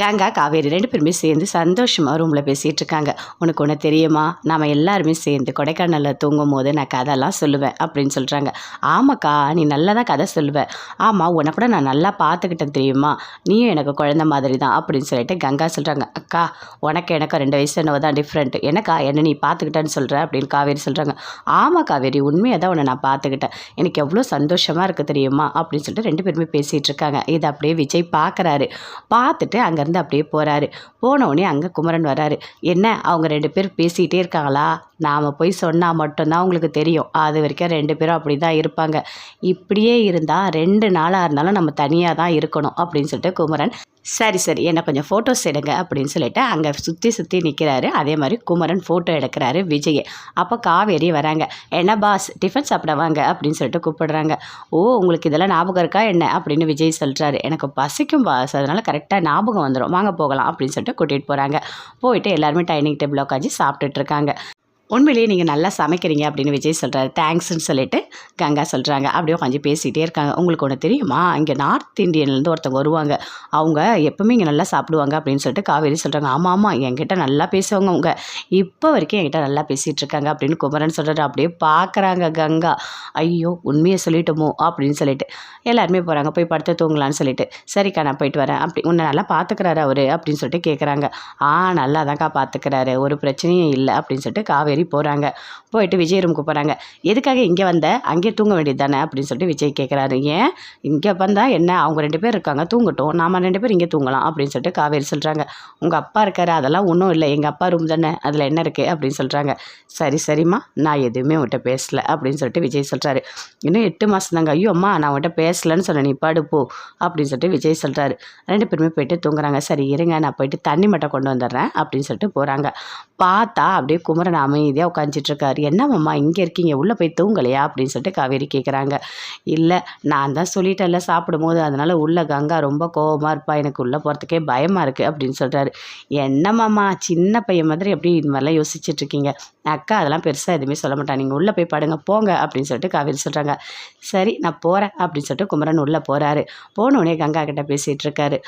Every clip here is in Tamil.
கங்கா காவேரி ரெண்டு பேருமே சேர்ந்து சந்தோஷமாக ரூமில் பேசிகிட்டு இருக்காங்க. உனக்கு ஒன்று தெரியுமா? நம்ம எல்லாருமே சேர்ந்து கொடைக்கானலில் தூங்கும் போது நான் கதைலாம் சொல்லுவேன் அப்படின்னு சொல்கிறாங்க ஆமாக்கா நீ நல்லா தான் கதை சொல்லுவேன் ஆமாம் உன்னை கூட நான் நல்லா பார்த்துக்கிட்டேன் தெரியுமா? நீயும் எனக்கு குழந்த மாதிரி தான் அப்படின்னு சொல்லிட்டு கங்கா சொல்கிறாங்க அக்கா உனக்கு எனக்கு ரெண்டு வயசு என்னவோ தான் டிஃப்ரெண்ட் எனக்கா என்ன நீ பார்த்துக்கிட்டேன்னு சொல்கிற அப்படின்னு காவேரி சொல்கிறாங்க ஆமாம் காவேரி உண்மையாக தான் உன்னை நான் பார்த்துக்கிட்டேன். எனக்கு எவ்வளோ சந்தோஷமாக இருக்குது தெரியுமா? அப்படின்னு சொல்லிட்டு ரெண்டு பேருமே பேசிகிட்டு இருக்காங்க. இதை அப்படியே விஜய் பார்க்குறாரு. பார்த்துட்டு அங்கே அங்கேருந்து அப்படியே போகிறாரு போனவுடனே அங்கே குமரன் வராரு. என்ன? அவங்க ரெண்டு பேர் பேசிகிட்டே இருக்காங்களா? நாம் போய் சொன்னால் மட்டும்தான் அவங்களுக்கு தெரியும். அது வரைக்கும் ரெண்டு பேரும் அப்படி தான் இருப்பாங்க. இப்படியே இருந்தால் ரெண்டு நாளாக இருந்தாலும் நம்ம தனியாக தான் இருக்கணும் அப்படின்னு சொல்லிட்டு குமரன் சரி சரி என்ன கொஞ்சம் ஃபோட்டோஸ் எடுங்க அப்படின்னு சொல்லிட்டு அங்கே சுற்றி சுற்றி நிற்கிறாரு அதே மாதிரி குமரன் ஃபோட்டோ எடுக்கிறாரு விஜய் அப்போ காவேரி வராங்க. என்ன பாஸ் டிஃபன் சாப்பிட வாங்க அப்படின்னு சொல்லிட்டு கூப்பிடுறாங்க. ஓ உங்களுக்கு இதெல்லாம் ஞாபகம் இருக்கா என்ன? அப்படின்னு விஜய் சொல்கிறாரு எனக்கு பசிக்கும் பாஸ் அதனால் கரெக்டாக ஞாபகம் வந்துடும் வாங்க போகலாம் அப்படின்னு சொல்லிட்டு கூட்டிகிட்டு போகிறாங்க போயிட்டு எல்லாருமே டைனிங் டேபிள் உட்காந்து சாப்பிட்டுட்டு இருக்காங்க. உண்மையிலேயே நீங்கள் நல்லா சமைக்கிறீங்க அப்படின்னு விஜய் சொல்கிறாரு தேங்க்ஸ்ன்னு சொல்லிட்டு கங்கா சொல்கிறாங்க அப்படியே கொஞ்சம் பேசிகிட்டே இருக்காங்க. உங்களுக்கு ஒன்று தெரியுமா? இங்கே நார்த் இந்தியன்லேருந்து ஒருத்தவங்க வருவாங்க. அவங்க எப்பவுமே இங்கே நல்லா சாப்பிடுவாங்க அப்படின்னு சொல்லிட்டு காவேரி சொல்கிறாங்க ஆமாம் ஆமாம் என்கிட்ட நல்லா பேசுவாங்க அவங்க. இப்போ வரைக்கும் என்கிட்ட நல்லா பேசிகிட்டு இருக்காங்க அப்படின்னு குமரன் சொல்கிறாரு அப்படியே பார்க்குறாங்க கங்கா. ஐயோ உண்மையை சொல்லிட்டோமோ? அப்படின்னு சொல்லிட்டு. எல்லாருமே போகிறாங்க போய் படுத்து தூங்கலான்னு சொல்லிட்டு. சரிக்கா நான் போயிட்டு வரேன். அப்படி உன்னை நல்லா பார்த்துக்கிறாரு அவர். அப்படின்னு சொல்லிட்டு கேட்குறாங்க ஆ நல்லா தான்க்கா பார்த்துக்கிறாரு ஒரு பிரச்சனையும் இல்லை. அப்படின்னு சொல்லிட்டு காவேரி ஏறி போகிறாங்க போயிட்டு விஜய் ரூமுக்கு போகிறாங்க எதுக்காக இங்கே வந்த? அங்கே தூங்க வேண்டியது தானே? அப்படின்னு சொல்லிட்டு விஜய் கேட்குறாரு ஏன்? இங்கே வந்தால் என்ன? அவங்க ரெண்டு பேர் இருக்காங்க தூங்கட்டும். நாம் ரெண்டு பேர் இங்கே தூங்கலாம். அப்படின்னு சொல்லிட்டு காவேரி சொல்கிறாங்க உங்கள் அப்பா இருக்காரு அதெல்லாம் ஒன்றும் இல்லை. எங்கள் அப்பா ரூம் தானே. அதில் என்ன இருக்குது அப்படின்னு சொல்கிறாங்க சரி சரிம்மா. நான் எதுவுமே உங்கள்கிட்ட பேசலை. அப்படின்னு சொல்லிட்டு விஜய் சொல்கிறாரு இன்னும் எட்டு மாதம் தாங்க. ஐயோ அம்மா நான் உங்கள்கிட்ட பேசலன்னு சொன்னேன். நீ படுப்போ அப்படின்னு சொல்லிட்டு விஜய் சொல்கிறாரு ரெண்டு பேருமே போயிட்டு தூங்குறாங்க. சரி இருங்க. நான் போயிட்டு தண்ணி மட்டும் கொண்டு வந்துடுறேன். அப்படின்னு சொல்லிட்டு போகிறாங்க பார்த்தா அப்படியே குமரன் அமை அமைதியாக உட்காந்துட்ருக்காரு என்னம்மா இங்கே இருக்கீங்க? உள்ளே போய் தூங்கலையா? அப்படின்னு சொல்லிட்டு காவேரி கேட்குறாங்க இல்லை நான் தான் சொல்லிட்டேன்ல சாப்பிடும்போது. அதனால் உள்ளே கங்கா ரொம்ப கோபமாக இருப்பா. எனக்கு உள்ளே போகிறதுக்கே பயமாக இருக்குது அப்படின்னு சொல்கிறாரு என்னம்மாம்மா சின்ன பையன் மாதிரி எப்படி இது மாதிரிலாம் யோசிச்சுட்ருக்கீங்க அக்கா அதெல்லாம் பெருசாக எதுவுமே சொல்ல மாட்டான் நீங்கள் உள்ளே போய் படுங்க போங்க அப்படின்னு சொல்லிட்டு காவேரி சொல்கிறாங்க சரி நான் போகிறேன் அப்படின்னு சொல்லிட்டு குமரன் உள்ளே போகிறாரு போனோடனே கங்கா கிட்டே பேசிகிட்டு இருக்காரு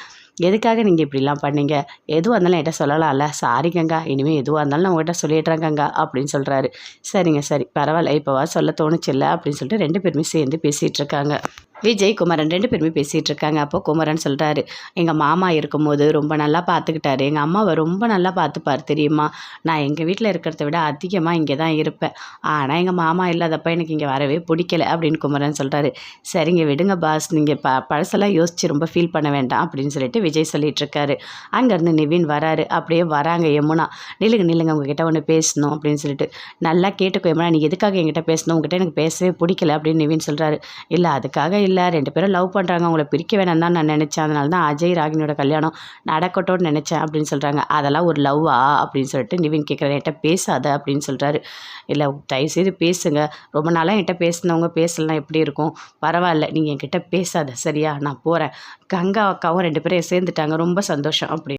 எதுக்காக நீங்கள் இப்படிலாம் பண்ணீங்க? எதுவாக இருந்தாலும் என்கிட்ட சொல்லலாம்ல. சாரி கங்கா. இனிமேல் எதுவாக இருந்தாலும் நான் உங்கள்கிட்ட சொல்லிடுறேன் கங்கா அப்படின்னு சொல்கிறாரு சரிங்க சரி. பரவாயில்ல இப்போவா சொல்ல தோணுச்சில்ல அப்படின்னு சொல்லிட்டு ரெண்டு பேருமே சேர்ந்து பேசிகிட்டு இருக்காங்க. விஜய் குமரன் ரெண்டு பேருமே பேசிகிட்டு இருக்காங்க அப்போ குமரன் சொல்கிறாரு எங்கள் மாமா இருக்கும்போது ரொம்ப நல்லா பார்த்துக்கிட்டாரு. எங்கள் அம்மாவை ரொம்ப நல்லா பார்த்துப்பார் தெரியுமா? நான் எங்கள் வீட்டில் இருக்கிறத விட அதிகமாக இங்கே தான் இருப்பேன். ஆனால் எங்கள் மாமா இல்லாதப்ப எனக்கு இங்கே வரவே பிடிக்கல அப்படின்னு குமரன் சொல்கிறாரு சரிங்க விடுங்க பாஸ் நீங்கள் ப பழசெல்லாம் யோசித்து ரொம்ப ஃபீல் பண்ண வேண்டாம் அப்படின்னு சொல்லிட்டு விஜய் சொல்லிகிட்ருக்காரு. அங்கேருந்து நிவின் வராரு. அப்படியே வராங்க யமுனா. நில்லுங்க நில்லுங்க. உங்ககிட்ட ஒன்று பேசணும் அப்படின்னு சொல்லிட்டு. நல்லா கேட்டுக்கோ யமுனா. நீ எதுக்காக என்கிட்ட பேசணும்? உங்ககிட்ட எனக்கு பேசவே பிடிக்கல அப்படின்னு நிவின் சொல்கிறாரு இல்லை அதுக்காக இல்லை ரெண்டு பேரும் லவ் பண்ணுறாங்க அவங்கள பிரிக்க வேணாம் தான் நான் நினச்சேன். அதனால தான் அஜய் ராகினியோட கல்யாணம் நடக்கட்டும்னு நினச்சேன் அப்படின்னு சொல்கிறாங்க அதெல்லாம் ஒரு லவ்வா அப்படின்னு சொல்லிட்டு நிவின் கேட்குறேன் என்கிட்ட பேசாத அப்படின்னு சொல்கிறாரு இல்லை தயவுசெய்து பேசுங்க. ரொம்ப நாளாக என்கிட்ட பேசினவங்க பேசலாம் எப்படி இருக்கும்? பரவாயில்ல நீங்கள் என்கிட்ட பேசாத. சரியா? நான் போகிறேன் கங்கா அக்காவும் ரெண்டு பேரும் சேர்ந்துட்டாங்க. ரொம்ப சந்தோஷம் அப்படி.